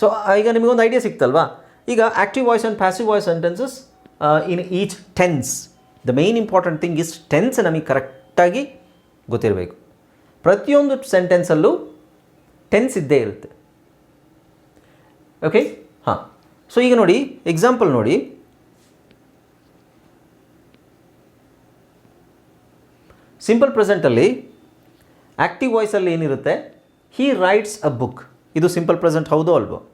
So ಈಗ ನಿಮಗೊಂದು idea ಸಿಕ್ತಲ್ವಾ? ಈಗ active voice and passive voice sentences in each tense the main important thing is tense ನಮಗೆ ಕರೆಕ್ಟಾಗಿ ಗೊತ್ತಿರಬೇಕು. ಪ್ರತಿಯೊಂದು ಸೆಂಟೆನ್ಸಲ್ಲೂ ಟೆನ್ಸ್ ಇದ್ದೇ ಇರುತ್ತೆ. ಓಕೆ ಹಾಂ. ಸೊ ಈಗ ನೋಡಿ ಎಕ್ಸಾಂಪಲ್ ನೋಡಿ. ಸಿಂಪಲ್ ಪ್ರೆಸೆಂಟಲ್ಲಿ ಆ್ಯಕ್ಟಿವ್ ವಾಯ್ಸಲ್ಲಿ ಏನಿರುತ್ತೆ? ಹೀ ರೈಟ್ಸ್ ಅ ಬುಕ್ ಇದು ಸಿಂಪಲ್ ಪ್ರೆಸೆಂಟ್ ಹೌದೋ ಅಲ್ವೋ?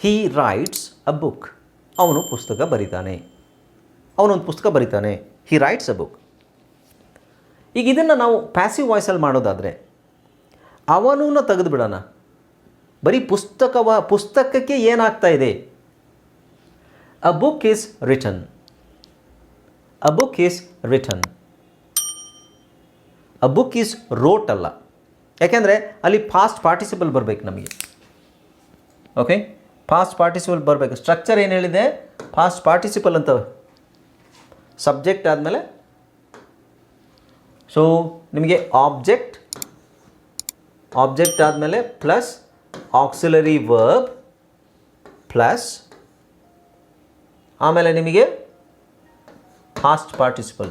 ಹೀ ರೈಟ್ಸ್ ಅ ಬುಕ್ ಅವನು ಪುಸ್ತಕ ಬರೀತಾನೆ. ಅವನೊಂದು ಪುಸ್ತಕ ಬರೀತಾನೆ. ಹಿ ರೈಟ್ಸ್ ಅ ಬುಕ್ ಈಗ ಇದನ್ನು ನಾವು ಪ್ಯಾಸಿವ್ ವಾಯ್ಸಲ್ಲಿ ಮಾಡೋದಾದರೆ, ಅವನೂನ ತೆಗೆದು ಬಿಡೋಣ. ಬರೀ ಪುಸ್ತಕವ, ಪುಸ್ತಕಕ್ಕೆ ಏನಾಗ್ತಾ ಇದೆ? A book is written a book is written a book is wrote ಅಲ್ಲ. ಯಾಕೆಂದರೆ ಅಲ್ಲಿ ಫಾಸ್ಟ್ ಪಾರ್ಟಿಸಿಪಲ್ ಬರಬೇಕು ನಮಗೆ. ಓಕೆ ಫಾಸ್ಟ್ ಪಾರ್ಟಿಸಿಪಲ್ ಬರಬೇಕು. ಸ್ಟ್ರಕ್ಚರ್ ಏನು ಹೇಳಿದೆ? ಫಾಸ್ಟ್ ಪಾರ್ಟಿಸಿಪಲ್ ಅಂತ ಸಬ್ಜೆಕ್ಟ್ ಆದಮೇಲೆ ಸೊ ನಿಮಗೆ ಆಬ್ಜೆಕ್ಟ್ ಆಬ್ಜೆಕ್ಟ್ ಆದಮೇಲೆ ಪ್ಲಸ್ ಆಕ್ಸಿಲರಿ ವರ್ಬ್ ಪ್ಲಸ್ ಆಮೇಲೆ ನಿಮಗೆ ಫಾಸ್ಟ್ ಪಾರ್ಟಿಸಿಪಲ್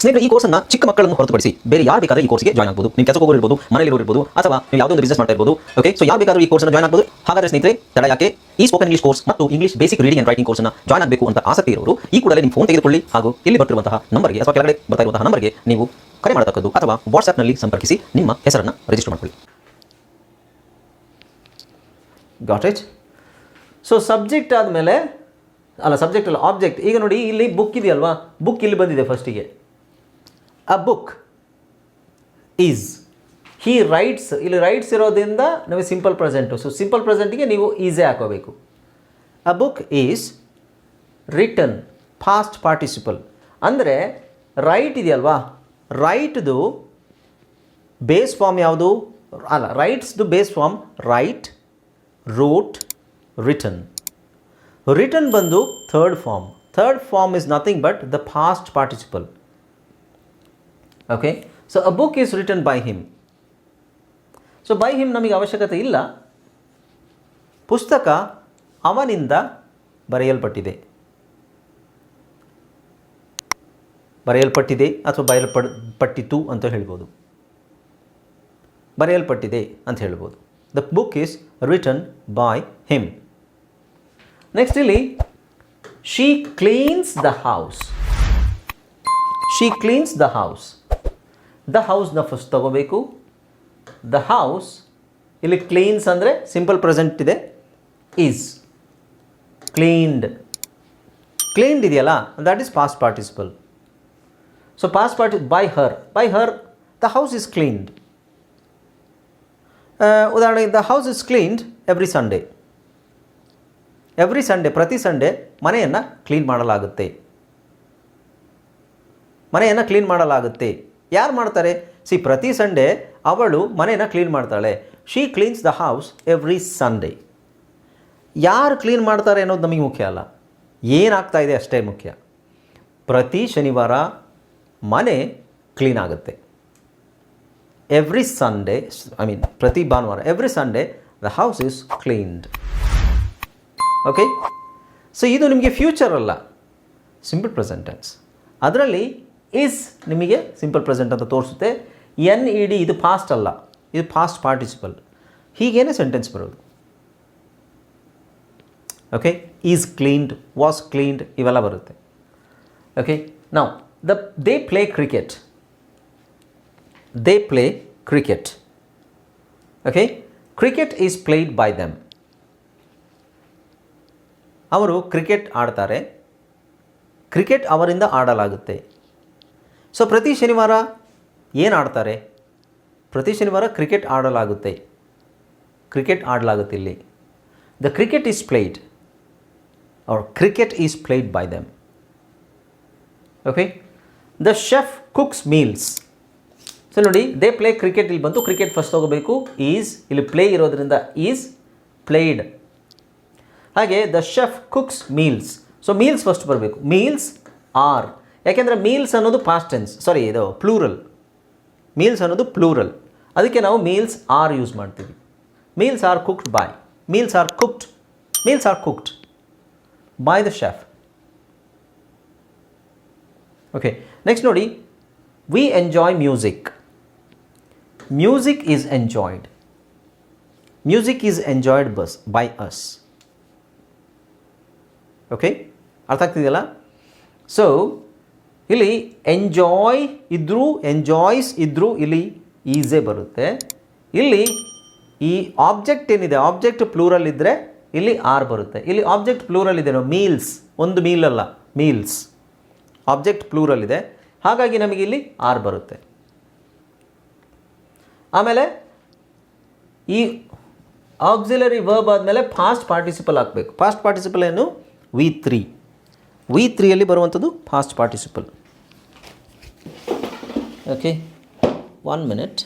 ಸ್ನೇಹಿತರೆ, ಈ ಕೋರ್ಸನ್ನ ಚಿಕ್ಕ ಮಕ್ಕಳನ್ನು ಹೊರತುಪಡಿಸಿ ಬೇರೆ ಯಾರು ಬೇಕಾದ್ರೆ ಈ ಕೋರ್ಸ್ಗೆ ಜಾಯ್ನ್ ಆಗಬಹುದು ನೀವು ಕೆಲಸಕ್ಕೆ ಹೋಗಿರ್ಬೋದು ಮನೆಯಲ್ಲಿ ಇರ್ಬೋದು ಅಥವಾ ನೀವು ಯಾವುದೋ ಒಂದು ಬಿಸ್ನೆಸ್ ಮಾಡ್ತಾ ಇರ್ಬೋದು ಓಕೆ ಸೊ ಯಾರು ಬೇಕಾದ್ರೂ ಈ ಕೋರ್ಸ್ನ ಜಾಯ್ನ್ ಆಗಬಹುದು ಹಾಗಾದ್ರೆ ಸ್ನೇಹಿತರೆ, ತಡ ಯಾಕೆ? ಈ ಸ್ಪೋಕನ್ ಇಂಗ್ಲಿಷ್ ಕೋರ್ಸ್ ಮತ್ತು English basic reading and writing ಕೋರ್ಸ್ನ ಜಾಯ್ನ್ ಆಗಬೇಕು ಅಂತ ಆಸಕ್ತಿ ಇರೋರು, ಈ ಕೂಡಲೇ ನಿಮ್ಮ ಫೋನ್ ತೆಗೆದುಕೊಳ್ಳಿ ಹಾಗೂ ಇಲ್ಲಿ ಬರ್ತಿರುವಂತಹ ನಂಬರ್ಗೆ ಅಥವಾ ಕೆಳಗಡೆ ಬರ್ತಾ ಇರುವಂತಹ ನಂಬರ್ಗೆ ನೀವು ಕರೆ ಮಾಡತಕ್ಕದ್ದು ಅಥವಾ ವಾಟ್ಸ್ಆಪ್ನಲ್ಲಿ ಸಂಪರ್ಕಿಸಿ ನಿಮ್ಮ ಹೆಸರನ್ನು ರಿಜಿಸ್ಟರ್ ಮಾಡಿಕೊಳ್ಳಿ. ಗಾಟ್ ಇಟ್ ಸೊ ಸಬ್ಜೆಕ್ಟ್ ಆದಮೇಲೆ, ಅಲ್ಲ ಸಬ್ಜೆಕ್ಟ್ ಅಲ್ಲ ಆಬ್ಜೆಕ್ಟ್ ಈಗ ನೋಡಿ, ಇಲ್ಲಿ ಬುಕ್ ಇದೆಯಲ್ವಾ? ಬುಕ್ ಇಲ್ಲಿ ಬಂದಿದೆ ಫಸ್ಟಿಗೆ a book is he writes ಇಲ್ಲಿ ರೈಟ್ಸ್ ಇರೋದ್ರಿಂದ ನಮಗೆ ಸಿಂಪಲ್ ಪ್ರೆಸೆಂಟು ಸೊ ಸಿಂಪಲ್ ಪ್ರೆಸೆಂಟಿಗೆ ನೀವು ಈಸೇ ಹಾಕೋಬೇಕು a book is written past participle ಅಂದರೆ ರೈಟ್ ಇದೆಯಲ್ವಾ? ರೈಟ್ದು ಬೇಸ್ ಫಾರ್ಮ್ ಯಾವುದು? ಅಲ್ಲ ರೈಟ್ಸ್ದು base form write wrote written written ಬಂದು third form third form is nothing but the past participle okay so a book is written by him so by him ನಮಗೆ ಅವಶ್ಯಕತೆ ಇಲ್ಲ. ಪುಸ್ತಕ ಅವನಿಂದ ಬರೆಯಲ್ಪಟ್ಟಿದೆ. ಬರೆಯಲ್ಪಟ್ಟಿದೆ ಅಥವಾ ಬರೆಯಲ್ಪಡ್ ಪಟ್ಟಿತು ಅಂತ ಹೇಳ್ಬೋದು. ಬರೆಯಲ್ಪಟ್ಟಿದೆ ಅಂತ ಹೇಳ್ಬೋದು. The book is written by him next ಇಲ್ಲಿ she cleans the house she cleans the house the ಹೌಸ್ನ first ತಗೋಬೇಕು. ದ ಹೌಸ್ ಇಲ್ಲಿ ಕ್ಲೀನ್ಸ್ ಅಂದರೆ ಸಿಂಪಲ್ ಪ್ರೆಸೆಂಟ್ ಇದೆ. ಈಸ್ ಕ್ಲೀನ್ಡ್ ಕ್ಲೀನ್ಡ್ ಇದೆಯಲ್ಲ? That is past participle so past party by her by her the house is cleaned ಉದಾಹರಣೆಗೆ the house is cleaned every Sunday every Sunday ಪ್ರತಿ Sunday ಮನೆಯನ್ನು clean ಮಾಡಲಾಗುತ್ತೆ. ಮನೆಯನ್ನು clean ಮಾಡಲಾಗುತ್ತೆ. ಯಾರು ಮಾಡ್ತಾರೆ? ಸಿ ಪ್ರತಿ ಸಂಡೇ ಅವಳು ಮನೇನ ಕ್ಲೀನ್ ಮಾಡ್ತಾಳೆ. She cleans the house every Sunday ಯಾರು ಕ್ಲೀನ್ ಮಾಡ್ತಾರೆ ಅನ್ನೋದು ನಮಗೆ ಮುಖ್ಯ ಅಲ್ಲ. ಏನಾಗ್ತಾ ಇದೆ ಅಷ್ಟೇ ಮುಖ್ಯ. ಪ್ರತಿ ಶನಿವಾರ ಮನೆ ಕ್ಲೀನ್ ಆಗುತ್ತೆ. ಎವ್ರಿ ಸಂಡೇ ಐ ಮೀನ್ ಪ್ರತಿ ಭಾನುವಾರ every Sunday the house is cleaned okay so ಇದು ನಿಮಗೆ ಫ್ಯೂಚರ್ ಅಲ್ಲ. ಸಿಂಪಲ್ ಪ್ರೆಸೆಂಟೆನ್ಸ್ ಅದರಲ್ಲಿ ಇಸ್ ನಿಮಗೆ ಸಿಂಪಲ್ ಪ್ರೆಸೆಂಟ್ ಅಂತ ತೋರಿಸುತ್ತೆ. ಎನ್ ಇ ಡಿ ಇದು ಫಾಸ್ಟ್ ಅಲ್ಲ. ಇದು ಫಾಸ್ಟ್ ಪಾರ್ಟಿಸಿಪಲ್ ಹೀಗೇನೆ ಸೆಂಟೆನ್ಸ್ ಬರೋದು. Okay is cleaned was cleaned ಇವೆಲ್ಲ ಬರುತ್ತೆ. ಓಕೆ ನಾವು the they play cricket they play cricket okay cricket is played by them ಅವರು ಕ್ರಿಕೆಟ್ ಆಡ್ತಾರೆ. ಕ್ರಿಕೆಟ್ ಅವರಿಂದ ಆಡಲಾಗುತ್ತೆ. ಸೊ ಪ್ರತಿ ಶನಿವಾರ ಏನು ಆಡ್ತಾರೆ? ಪ್ರತಿ ಶನಿವಾರ ಕ್ರಿಕೆಟ್ ಆಡಲಾಗುತ್ತೆ. ಕ್ರಿಕೆಟ್ ಆಡಲಾಗುತ್ತೆ ಇಲ್ಲಿ. ದ ಕ್ರಿಕೆಟ್ ಈಸ್ ಪ್ಲೇಡ್ ಅವ್ರ cricket is played by them okay the chef cooks meals so ನೋಡಿ ದೇ ಪ್ಲೇ ಕ್ರಿಕೆಟ್ ಇಲ್ಲಿ ಬಂತು ಕ್ರಿಕೆಟ್ ಫಸ್ಟ್ ಹೋಗಬೇಕು ಈಸ್ ಇಲ್ಲಿ ಪ್ಲೇ ಇರೋದ್ರಿಂದ ಈಸ್ ಪ್ಲೇಡ್ ಹಾಗೆ the chef cooks meals so meals first ಬರಬೇಕು. Meals are ಯಾಕೆಂದರೆ ಮೀಲ್ಸ್ ಅನ್ನೋದು ಪಾಸ್ಟ್ ಟೆನ್ಸ್ ಸಾರಿ ಇದು ಪ್ಲೂರಲ್ ಮೀಲ್ಸ್ ಅನ್ನೋದು ಪ್ಲೂರಲ್ ಅದಕ್ಕೆ ನಾವು ಮೀಲ್ಸ್ ಆರ್ ಯೂಸ್ ಮಾಡ್ತೀವಿ. Meals are cooked by meals are cooked meals are cooked by the chef okay next ನೋಡಿ we enjoy music music is enjoyed music is enjoyed bus by us okay ಅರ್ಥ ಆಗ್ತಿದೆಯಲ್ಲ? So ಇಲ್ಲಿ enjoy ಇದ್ದರೂ enjoys ಇದ್ದರೂ ಇಲ್ಲಿ ಈಸೇ ಬರುತ್ತೆ. ಇಲ್ಲಿ ಈ ಆಬ್ಜೆಕ್ಟ್ ಏನಿದೆ ಆಬ್ಜೆಕ್ಟ್ ಪ್ಲೂರಲ್ ಇದ್ದರೆ ಇಲ್ಲಿ ಆರ್ ಬರುತ್ತೆ. ಇಲ್ಲಿ ಆಬ್ಜೆಕ್ಟ್ ಪ್ಲೂರಲ್ ಇದೆ ಮೀಲ್ಸ್ ಒಂದು ಮೀಲ್ ಅಲ್ಲ ಮೀಲ್ಸ್ ಆಬ್ಜೆಕ್ಟ್ ಪ್ಲೂರಲ್ ಇದೆ. ಹಾಗಾಗಿ ನಮಗೆ ಇಲ್ಲಿ ಆರ್ ಬರುತ್ತೆ. ಆಮೇಲೆ ಈ ಆಕ್ಸಿಲರಿ ವರ್ಬ್ ಆದಮೇಲೆ ಫಾಸ್ಟ್ ಪಾರ್ಟಿಸಿಪಲ್ ಹಾಕಬೇಕು. ಫಾಸ್ಟ್ ಪಾರ್ಟಿಸಿಪಲ್ ಏನು? ವಿ ತ್ರೀ ವಿ ತ್ರೀಯಲ್ಲಿ ಬರುವಂಥದ್ದು past participle okay. One minute.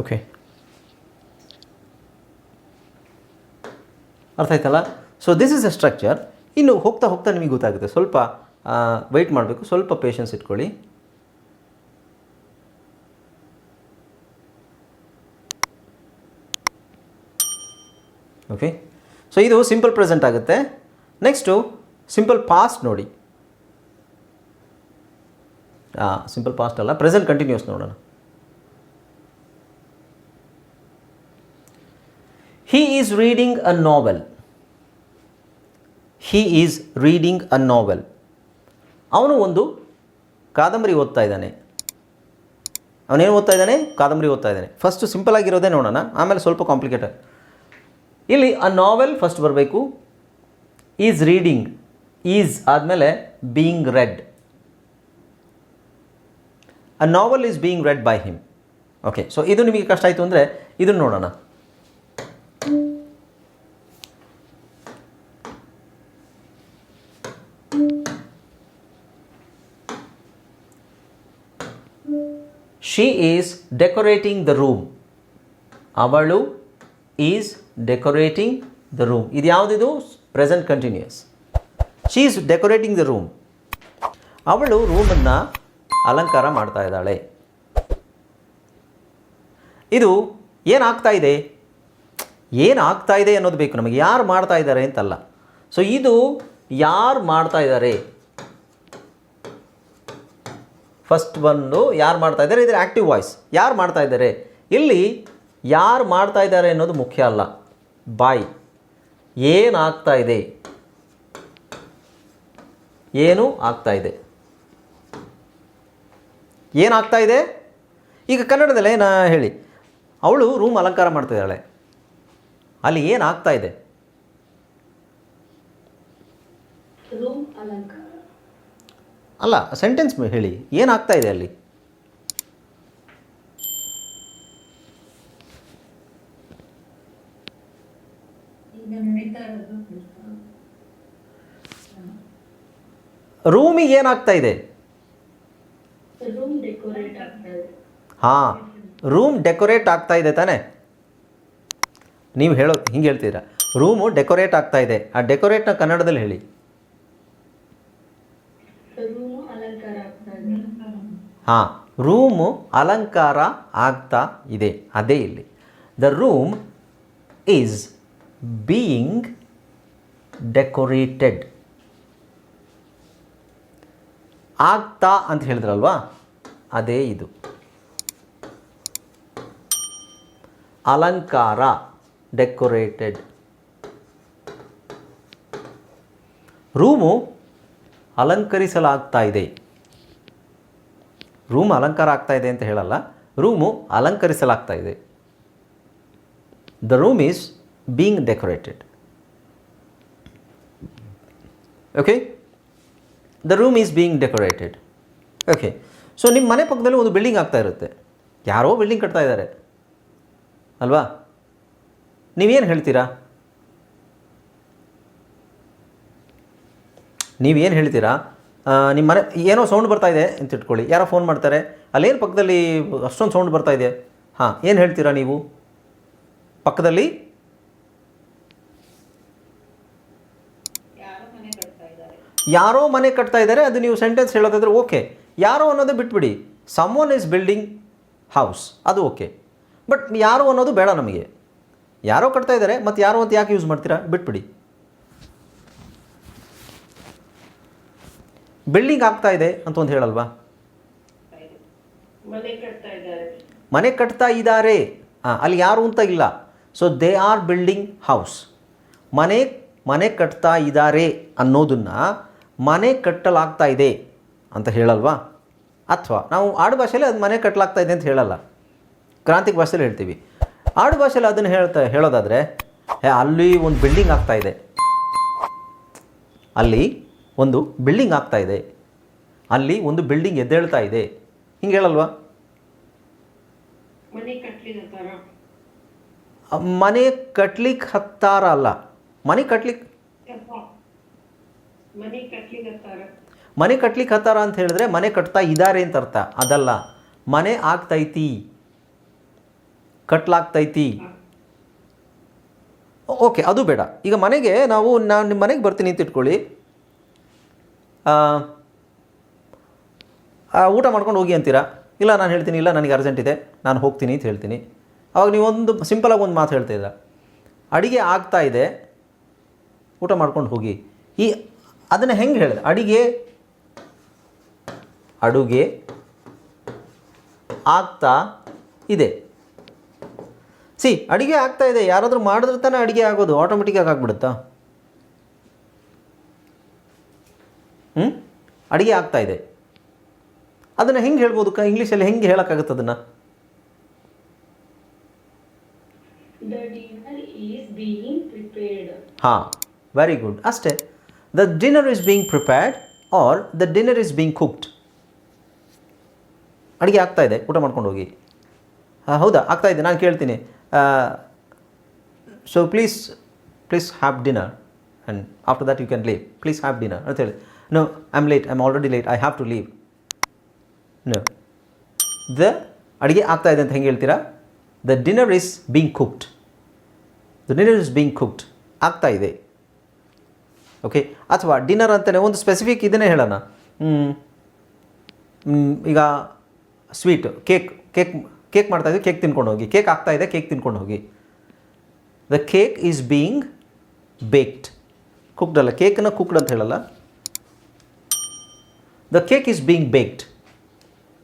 Okay ಅರ್ಥ ಆಯ್ತಲ್ಲ? So this is a structure ಇನ್ನು ಹೋಗ್ತಾ ಹೋಗ್ತಾ ನಿಮಗೆ ಗೊತ್ತಾಗುತ್ತೆ. ಸ್ವಲ್ಪ ವೆಯ್ಟ್ ಮಾಡಬೇಕು. ಸ್ವಲ್ಪ ಪೇಷನ್ಸ್ ಇಟ್ಕೊಳ್ಳಿ. ಓಕೆ ಸೊ ಇದು ಸಿಂಪಲ್ ಪ್ರೆಸೆಂಟ್ ಆಗುತ್ತೆ. ನೆಕ್ಸ್ಟು ಸಿಂಪಲ್ ಪಾಸ್ಟ್ ನೋಡಿ. ಸಿಂಪಲ್ ಪಾಸ್ಟ್ ಅಲ್ಲ. ಪ್ರೆಸೆಂಟ್ ಕಂಟಿನ್ಯೂಸ್ ನೋಡೋಣ. He is reading a novel he is reading a novel ಅವನು ಒಂದು ಕಾದಂಬರಿ ಓದ್ತಾ ಇದ್ದಾನೆ. ಅವನೇನು ಓದ್ತಾ ಇದ್ದಾನೆ? ಕಾದಂಬರಿ ಓದ್ತಾ ಇದ್ದಾನೆ. ಫಸ್ಟು ಸಿಂಪಲ್ ಆಗಿರೋದೇ ನೋಡೋಣ. ಆಮೇಲೆ ಸ್ವಲ್ಪ ಕಾಂಪ್ಲಿಕೇಟೆಡ್ ಇಲ್ಲಿ ಅ ನಾವೆಲ್ ಫಸ್ಟ್ ಬರಬೇಕು. ಈಸ್ ರೀಡಿಂಗ್ ಈಸ್ ಆದಮೇಲೆ being read a novel is being read by him okay so ಇದು ನಿಮಗೆ ಕಷ್ಟ ಆಯಿತು ಅಂದರೆ ಇದನ್ನು ನೋಡೋಣ. She is decorating the room ಅವಳು ಈಸ್ ಡೆಕೋರೇಟಿಂಗ್ ದ ರೂಮ್ ಇದು ಯಾವುದಿದು? Present continuous she is decorating the room ಅವಳು ರೂಮನ್ನು ಅಲಂಕಾರ ಮಾಡ್ತಾ ಇದ್ದಾಳೆ. ಇದು ಏನಾಗ್ತಾ ಇದೆ? ಏನಾಗ್ತಾ ಇದೆ ಅನ್ನೋದು ಬೇಕು ನಮಗೆ. ಯಾರು ಮಾಡ್ತಾ ಇದ್ದಾರೆ ಅಂತಲ್ಲ. ಸೊ ಇದು ಯಾರು ಮಾಡ್ತಾ ಇದ್ದಾರೆ? ಫಸ್ಟ್ ಬಂದು ಯಾರು ಮಾಡ್ತಾ ಇದ್ದಾರೆ? ಇದ್ರ ಆ್ಯಕ್ಟಿವ್ ವಾಯ್ಸ್ ಯಾರು ಮಾಡ್ತಾ ಇದ್ದಾರೆ? ಇಲ್ಲಿ ಯಾರು ಮಾಡ್ತಾ ಇದ್ದಾರೆ ಅನ್ನೋದು ಮುಖ್ಯ ಅಲ್ಲ. ಬಾಯ್ ಏನಾಗ್ತಾ ಇದೆ? ಏನು ಆಗ್ತಾ ಇದೆ? ಏನಾಗ್ತಾ ಇದೆ? ಈಗ ಕನ್ನಡದಲ್ಲಿ ನಾ ಹೇಳಿ. ಅವಳು ರೂಮ್ ಅಲಂಕಾರ ಮಾಡ್ತಿದ್ದಾಳೆ ಅಲ್ಲಿ ಏನಾಗ್ತಾ ಇದೆ? ರೂಮ್ ಅಲಂಕಾರ. ಅಲ್ಲ ಸೆಂಟೆನ್ಸ್ ಹೇಳಿ. ಏನಾಗ್ತಾ ಇದೆ ಅಲ್ಲಿ? ರೂಮಿಗೆ ಏನಾಗ್ತಾ ಇದೆ? ಹಾಂ, ರೂಮ್ ಡೆಕೋರೇಟ್ ಆಗ್ತಾ ಇದೆ ತಾನೆ. ನೀವು ಹೇಳೋ ಹಿಂಗೆ ಹೇಳ್ತೀರಾ. ರೂಮು ಡೆಕೋರೇಟ್ ಆಗ್ತಾ ಇದೆ. ಆ ಡೆಕೋರೇಟ್ನ ಕನ್ನಡದಲ್ಲಿ ಹೇಳಿ ರೂಮು ಅಲಂಕಾರ ಆಗ್ತಾ ಇದೆ ಹಾಂ, ರೂಮು ಅಲಂಕಾರ ಆಗ್ತಾ ಇದೆ. ಅದೇ ಇಲ್ಲಿ. The room is being decorated ಆಗ್ತಾ ಅಂತ ಹೇಳಿದ್ರಲ್ವಾ? ಅದೇ ಇದು. ಅಲಂಕಾರ ಡೆಕೋರೇಟೆಡ್ ರೂಮು ಅಲಂಕರಿಸಲಾಗ್ತಾ ಇದೆ. ರೂಮ್ ಅಲಂಕಾರ ಆಗ್ತಾ ಇದೆ ಅಂತ ಹೇಳಲ್ಲ, ರೂಮು ಅಲಂಕರಿಸಲಾಗ್ತಾ ಇದೆ. The room is being decorated okay the room is being decorated okay so ನಿಮ್ಮ ಮನೆ ಪಕ್ಕದಲ್ಲಿ ಒಂದು ಬಿಲ್ಡಿಂಗ್ ಆಗ್ತಾ ಇರುತ್ತೆ. ಯಾರೋ ಬಿಲ್ಡಿಂಗ್ ಕಟ್ತಾ ಇದ್ದಾರೆ. ಅಲ್ವಾ? ನೀವೇನು ಹೇಳ್ತೀರಾ? ನೀವೇನು ಹೇಳ್ತೀರಾ? ನಿಮ್ಮ ಮನೆ ಏನೋ ಸೌಂಡ್ ಬರ್ತಾ ಇದೆ ಅಂತ ಇಟ್ಕೊಳ್ಳಿ. ಯಾರೋ ಫೋನ್ ಮಾಡ್ತಾರೆ. ಅಲ್ಲೇನು ಪಕ್ಕದಲ್ಲಿ ಅಷ್ಟೊಂದು ಸೌಂಡ್ ಬರ್ತಾ ಇದೆ? ಹಾಂ ಏನು ಹೇಳ್ತೀರಾ ನೀವು? ಪಕ್ಕದಲ್ಲಿ? ಯಾರೋ ಮನೆ ಕಟ್ತಾ ಇದ್ದಾರೆ. ಅದು ನೀವು ಸೆಂಟೆನ್ಸ್ ಹೇಳೋದಾದ್ರೆ ಓಕೆ. ಯಾರೋ ಅನ್ನೋದು ಬಿಟ್ಬಿಡಿ. Someone is building house ಅದು ಓಕೆ. ಬಟ್ ಯಾರೋ ಅನ್ನೋದು ಬೇಡ ನಮಗೆ. ಯಾರೋ ಕಟ್ತಾ ಇದ್ದಾರೆ ಮತ್ತು ಯಾರೋ ಅಂತ ಯಾಕೆ ಯೂಸ್ ಮಾಡ್ತೀರಾ? ಬಿಟ್ಬಿಡಿ. ಬಿಲ್ಡಿಂಗ್ ಆಗ್ತಾ ಇದೆ ಅಂತ ಒಂದು ಹೇಳಲ್ವಾ? ಮನೆ ಕಟ್ತಾ ಇದ್ದಾರೆ. ಅಲ್ಲಿ ಯಾರು ಅಂತ ಇಲ್ಲ. So they are building house ಮನೆ ಮನೆ ಕಟ್ತಾ ಇದ್ದಾರೆ ಅನ್ನೋದನ್ನು ಮನೆ ಕಟ್ಟಲಾಗ್ತಾ ಇದೆ ಅಂತ ಹೇಳಲ್ವಾ? ಅಥವಾ ನಾವು ಆಡು ಭಾಷೆಯಲ್ಲಿ ಅದು ಮನೆ ಕಟ್ಟಲಾಗ್ತಾ ಇದೆ ಅಂತ ಹೇಳಲ್ಲ. ಕ್ರಾಂತಿಕ ಭಾಷೆಯಲ್ಲಿ ಹೇಳ್ತೀವಿ. ಆಡು ಭಾಷೆಯಲ್ಲಿ ಅದನ್ನು ಹೇಳ್ತಾ ಹೇಳೋದಾದರೆ "ಏ, ಅಲ್ಲಿ ಒಂದು ಬಿಲ್ಡಿಂಗ್ ಆಗ್ತಾ ಇದೆ. ಅಲ್ಲಿ ಒಂದು ಬಿಲ್ಡಿಂಗ್ ಆಗ್ತಾ ಇದೆ. ಅಲ್ಲಿ ಒಂದು ಬಿಲ್ಡಿಂಗ್ ಎದ್ದೇಳ್ತಾ ಇದೆ. ಹಿಂಗೆ ಹೇಳಲ್ವಾ? ಮನೆ ಕಟ್ಲಿಕ್ಕೆ ಹತ್ತಾರ. ಅಲ್ಲ. ಮನೆ ಕಟ್ಲಿಕ್ಕೆ ಮನೆ ಕಟ್ಲಿಕ್ಕೆ ಹತ್ತಾರ. ಅಂತ ಹೇಳಿದ್ರೆ ಮನೆ ಕಟ್ತಾ ಇದ್ದಾರೆ ಅಂತ ಅರ್ಥ. ಅದಲ್ಲ. ಮನೆ ಆಗ್ತೈತಿ. ಕಟ್ಲಾಗ್ತೈತಿ. ಓಕೆ ಅದು ಬೇಡ. ಈಗ ಮನೆಗೆ ನಾವು ನಾನು ನಿಮ್ಮ ಮನೆಗೆ ಬರ್ತೀನಿ ಅಂತ ಇಟ್ಕೊಳ್ಳಿ. ಊಟ ಮಾಡ್ಕೊಂಡು ಹೋಗಿ ಅಂತೀರಾ? ಇಲ್ಲ, ನಾನು ಹೇಳ್ತೀನಿ, ಇಲ್ಲ, ನನಗೆ ಅರ್ಜೆಂಟ್ ಇದೆ, ನಾನು ಹೋಗ್ತೀನಿ ಅಂತ ಹೇಳ್ತೀನಿ. ಅವಾಗ ನೀವೊಂದು ಸಿಂಪಲಾಗಿ ಒಂದು ಮಾತು ಹೇಳ್ತಾ ಇದ್ದ ಅಡಿಗೆ ಆಗ್ತಾ ಇದೆ, ಊಟ ಮಾಡ್ಕೊಂಡು ಹೋಗಿ. ಈ, ಅದನ್ನು ಹೆಂಗೆ ಹೇಳಿದೆ? ಅಡಿಗೆ, ಅಡುಗೆ ಆಗ್ತಾ ಇದೆ. ಸಿ, ಅಡುಗೆ ಆಗ್ತಾ ಇದೆ. ಯಾರಾದರೂ ಮಾಡಿದ್ರೆ ತಾನೇ ಅಡುಗೆ ಆಗೋದು ಆಟೋಮೆಟಿಕ್ಕಾಗಿ ಆಗ್ಬಿಡುತ್ತಾ? ಹ್ಞೂ ಅಡುಗೆ ಆಗ್ತಾ ಇದೆ. ಅದನ್ನು ಹೆಂಗೆ ಹೇಳ್ಬೋದು ಕ ಇಂಗ್ಲೀಷಲ್ಲಿ ಹೆಂಗೆ ಹೇಳೋಕ್ಕಾಗುತ್ತೆ ಅದನ್ನು? ಈಸ್ ಹಾಂ ವೆರಿ ಗುಡ್ ಅಷ್ಟೇ. The dinner is being prepared or the dinner is being cooked ಅಡುಗೆ ಆಗ್ತಾ ಇದೆ. ಊಟ ಮಾಡ್ಕೊಂಡು ಹೋಗಿ. ಹಾಂ ಹೌದಾ? ಆಗ್ತಾ ಇದೆ. ನಾನು ಕೇಳ್ತೀನಿ. So please please have dinner and after that you can leave please have dinner ಅಂತ ಹೇಳಿ. No I'm am I'm already late. Already have I leave. No the ಅಡುಗೆ ಆಗ್ತಾ ಇದೆ ಅಂತ ಹೆಂಗೆ ಹೇಳ್ತೀರಾ? The dinner is being cooked the dinner is being cooked ಆಗ್ತಾ ಇದೆ. ಓಕೆ ಅಥವಾ ಡಿನ್ನರ್ ಅಂತಲೇ ಒಂದು ಸ್ಪೆಸಿಫಿಕ್ ಇದನ್ನೇ ಹೇಳೋಣ. ಈಗ ಸ್ವೀಟ್ ಕೇಕ್ ಕೇಕ್ ಕೇಕ್ ಮಾಡ್ತಾ ಇದೆ ಕೇಕ್ ತಿನ್ಕೊಂಡು ಹೋಗಿ. ಕೇಕ್ ಆಗ್ತಾ ಇದೆ ಕೇಕ್ ತಿನ್ಕೊಂಡು ಹೋಗಿ. The cake is being baked cooked ಅಲ್ಲ. ಕೇಕನ್ನು ಕುಕ್ಡ್ ಅಂತ ಹೇಳಲ್ಲ. The cake is being baked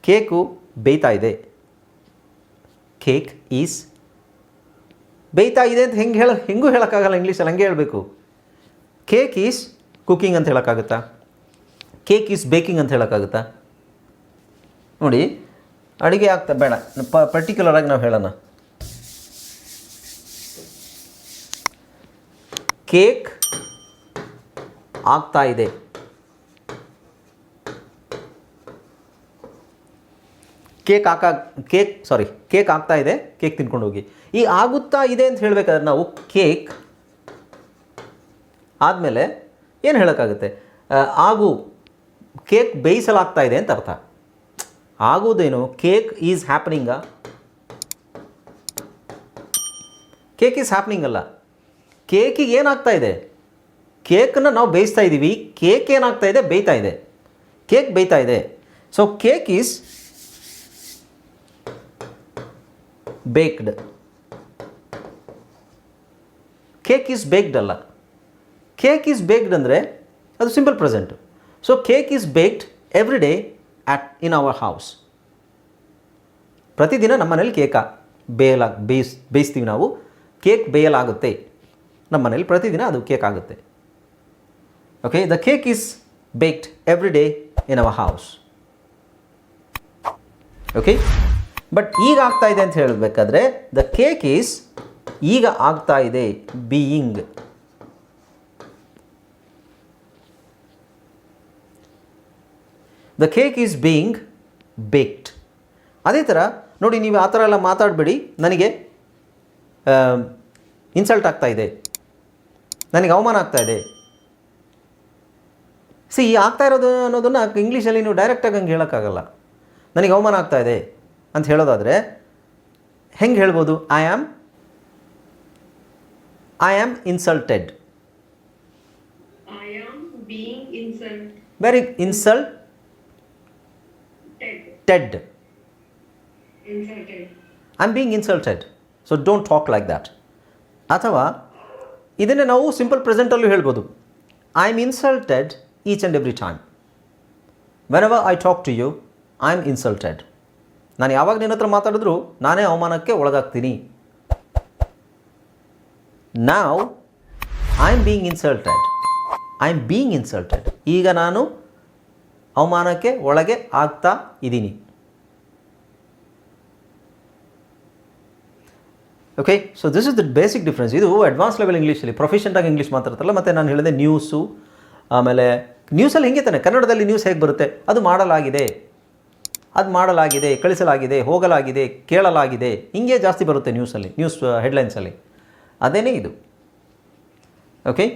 cake ಬೇಯ್ತಾ ಇದೆ ಕೇಕ್ ಈಸ್ ಬೇಯ್ತಾ ಇದೆ ಅಂತ ಹೆಂಗೆ ಹೇಳ ಹೆಂಗೂ ಹೇಳೋಕ್ಕಾಗಲ್ಲ ಇಂಗ್ಲೀಷಲ್ಲಿ ಹಂಗೆ ಹೇಳಬೇಕು. ಕೇಕ್ ಈಸ್ ಕುಕ್ಕಿಂಗ್ ಅಂತ ಹೇಳೋಕ್ಕಾಗುತ್ತಾ? ಕೇಕ್ ಈಸ್ ಬೇಕಿಂಗ್ ಅಂತ ಹೇಳೋಕ್ಕಾಗುತ್ತಾ? ನೋಡಿ, ಅಡುಗೆ ಆಗ್ತಾ ಬೇಡ, ಪ ಪರ್ಟಿಕ್ಯುಲರಾಗಿ ನಾವು ಹೇಳೋಣ. ಕೇಕ್ ಆಗ್ತಾ ಇದೆ. ಕೇಕ್ ಹಾಕಾ, ಕೇಕ್ ಸಾರಿ ಕೇಕ್ ಆಗ್ತಾ ಇದೆ, ಕೇಕ್ ತಿನ್ಕೊಂಡು ಹೋಗಿ ಈ ಆಗುತ್ತಾ ಇದೆ ಅಂತ ಹೇಳಬೇಕಾದ್ರೆ ನಾವು ಕೇಕ್ ಆದಮೇಲೆ ಏನು ಹೇಳೋಕ್ಕಾಗುತ್ತೆ? ಆಗು, ಕೇಕ್ ಬೇಯಿಸಲಾಗ್ತಾ ಇದೆ ಅಂತ ಅರ್ಥ. ಆಗುವುದೇನು? Cake is happening? Cake is happening ಅಲ್ಲ. ಕೇಕಿಗೆ ಏನಾಗ್ತಾ ಇದೆ? ಕೇಕನ್ನು ನಾವು ಬೇಯಿಸ್ತಾ ಇದ್ದೀವಿ ಕೇಕ್ ಏನಾಗ್ತಾ ಇದೆ? ಬೇಯ್ತಾ ಇದೆ. ಕೇಕ್ ಬೇಯ್ತಾ ಇದೆ. So cake is baked. Cake is baked ಅಲ್ಲ. ಕೇಕ್ ಈಸ್ ಬೇಕ್ಡ್ ಅಂದರೆ ಅದು simple present. So cake is baked every day at in our house. ಪ್ರತಿದಿನ ನಮ್ಮ ಮನೇಲಿ ಕೇಕ ಬೇಯಲಾಗ ಬೇಯಿಸ್, ಬೇಯಿಸ್ತೀವಿ ನಾವು. ಕೇಕ್ ಬೇಯಲಾಗುತ್ತೆ. ನಮ್ಮ ಮನೇಲಿ ಪ್ರತಿದಿನ ಅದು ಕೇಕ್ ಆಗುತ್ತೆ. Okay the cake is baked every day in our house. Okay but ಈಗ ಆಗ್ತಾ ಇದೆ ಅಂತ ಹೇಳಬೇಕಾದ್ರೆ ದ ಕೇಕ್ ಈಸ್ ಈಗ ಆಗ್ತಾ ಇದೆ being the cake is being baked ಅದೇ ಥರ ನೋಡಿ ನೀವು ಆ ಥರ ಎಲ್ಲ ಮಾತಾಡಬೇಡಿ, ನನಗೆ ಇನ್ಸಲ್ಟ್ ಆಗ್ತಾ ಇದೆ. ನನಗೆ ಅವಮಾನ ಆಗ್ತಾ ಇದೆ. ಸಿ ಆಗ್ತಾ ಇರೋದು ಅನ್ನೋದನ್ನು ಇಂಗ್ಲೀಷಲ್ಲಿ ನೀವು ಡೈರೆಕ್ಟಾಗಿ ಹಂಗೆ ಹೇಳೋಕ್ಕಾಗಲ್ಲ. ನನಗೆ ಅವಮಾನ ಆಗ್ತಾ ಇದೆ. ಅಂತ ಹೇಳೋದಾದರೆ ಹೆಂಗೆ ಹೇಳ್ಬೋದು? I am I am insulted. Very insulted Insulted. I am being insulted so don't talk like that ಅಥವಾ ಇದನ್ನೇ ನಾವು ಸಿಂಪಲ್ ಪ್ರೆಸೆಂಟಲ್ಲೂ ಹೇಳ್ಬೋದು. I am insulted each and every time whenever I talk to you I am insulted ನಾನು ಯಾವಾಗ ನಿನ್ನ ಹತ್ರ ಮಾತಾಡಿದ್ರು ನಾನೇ ಅವಮಾನಕ್ಕೆ ಒಳಗಾಗ್ತೀನಿ. ನಾವು I am being insulted I am being insulted ಈಗ ನಾನು ಅವಮಾನಕ್ಕೆ ಒಳಗೆ ಆಗ್ತಾ ಇದ್ದೀನಿ. Okay so this is the basic difference ಇದು ಅಡ್ವಾನ್ಸ್ ಲೆವೆಲ್ ಇಂಗ್ಲೀಷಲ್ಲಿ ಆಗಿ ಇಂಗ್ಲೀಷ್ ಮಾತಾಡ್ತಾರಲ್ಲ ಮತ್ತು ನಾನು ಹೇಳಿದೆ ನ್ಯೂಸು ಆಮೇಲೆ ನ್ಯೂಸಲ್ಲಿ ಹೆಂಗೆ ತಾನೆ? ಕನ್ನಡದಲ್ಲಿ ನ್ಯೂಸ್ ಹೇಗೆ ಬರುತ್ತೆ? ಅದು ಮಾಡಲಾಗಿದೆ. ಅದು ಮಾಡಲಾಗಿದೆ ಕಳಿಸಲಾಗಿದೆ ಹೋಗಲಾಗಿದೆ ಕೇಳಲಾಗಿದೆ. ಹಿಂಗೆ ಜಾಸ್ತಿ ಬರುತ್ತೆ ನ್ಯೂಸಲ್ಲಿ ನ್ಯೂಸ್ ಹೆಡ್ಲೈನ್ಸಲ್ಲಿ ಅದೇನೇ ಇದು. ಓಕೆ